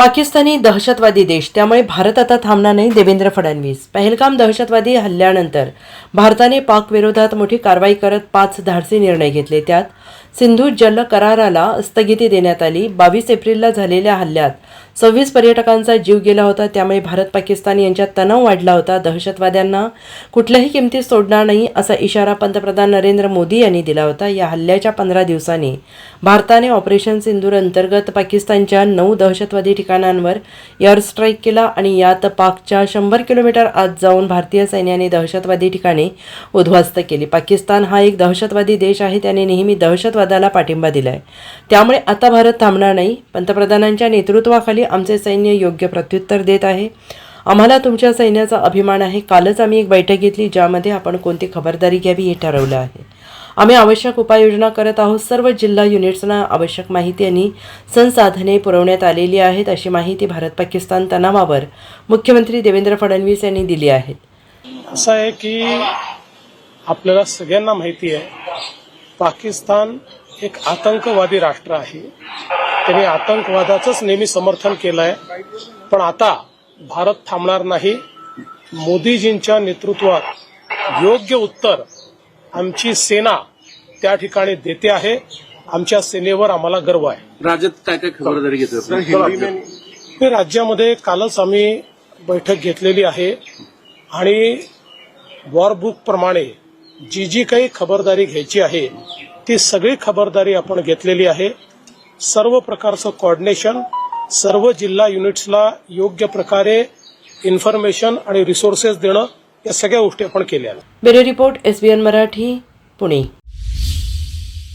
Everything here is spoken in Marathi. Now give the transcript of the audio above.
पाकिस्तानी दहशतवादी देश त्यामुळे भारत आता थांबणार नाही देवेंद्र फडणवीस. पहलगाम दहशतवादी हल्ल्यानंतर भारताने पाकविरोधात मोठी कारवाई करत पाच धाडसी निर्णय घेतले त्यात सिंधू जल कराराला स्थगिती देण्यात आली. बावीस एप्रिलला झालेल्या हल्ल्यात सव्वीस पर्यटकांचा जीव गेला होता. त्यामुळे भारत पाकिस्तान यांच्यात तणाव वाढला होता. दहशतवाद्यांना कुठल्याही किमतीत सोडणार नाही असा इशारा पंतप्रधान नरेंद्र मोदी यांनी दिला होता. या हल्ल्याच्या पंधरा दिवसांनी भारताने ऑपरेशन सिंदूर अंतर्गत पाकिस्तानच्या नऊ दहशतवादी ठिकाणांवर एअर स्ट्राईक केला आणि यात पाकच्या शंभर किलोमीटर आत जाऊन भारतीय सैन्याने दहशतवादी ठिकाणे उद्ध्वस्त केली. पाकिस्तान हा एक दहशतवादी देश आहे. त्याने नेहमी दहशतवादी दहशतवादाला पाठिंबा दिलाय. त्यामुळे आता भारत थांबणार नाही. पंतप्रधानांच्या नेतृत्वाखाली आमचे सैन्य योग्य प्रत्युत्तर देत आहे. आम्हाला तुमच्या सैन्याचा अभिमान आहे. कालच आम्ही एक बैठक घेतली ज्यामध्ये आपण कोणती खबरदारी घ्यावी हे ठरवलं आहे. आम्ही आवश्यक उपाययोजना करत आहोत. सर्व जिल्हा युनिट्सना आवश्यक माहिती आणि संसाधने पुरवण्यात आलेली आहेत अशी माहिती भारत पाकिस्तान तणावावर मुख्यमंत्री देवेंद्र फडणवीस यांनी दिली आहे. असं आहे की आपल्याला सगळ्यांना माहिती आहे. पाकिस्तान एक आतंकवादी राष्ट्र आहे. त्यांनी आतंकवादाचंच नेहमी समर्थन केलं आहे पण आता भारत थांबणार नाही. मोदीजींच्या नेतृत्वात योग्य उत्तर आमची सेना त्या ठिकाणी देते आहे. आमच्या सेनेवर आम्हाला गर्व आहे. राज्यात काय काय खबरदारी घेतली हे राज्यामध्ये कालच आम्ही बैठक घेतलेली आहे. आणि वॉरबुक प्रमाणे जी जी काही खबरदारी घ्यायची आहे ती सगळी खबरदारी आपण घेतलेली आहे. सर्व प्रकारचं कॉर्डिनेशन सर्व जिल्हा युनिट्सला योग्य प्रकारे इन्फॉर्मेशन आणि रिसोर्सेस देणं या सगळ्या गोष्टी आपण केल्या. Bureau report SBN Marathi Pune.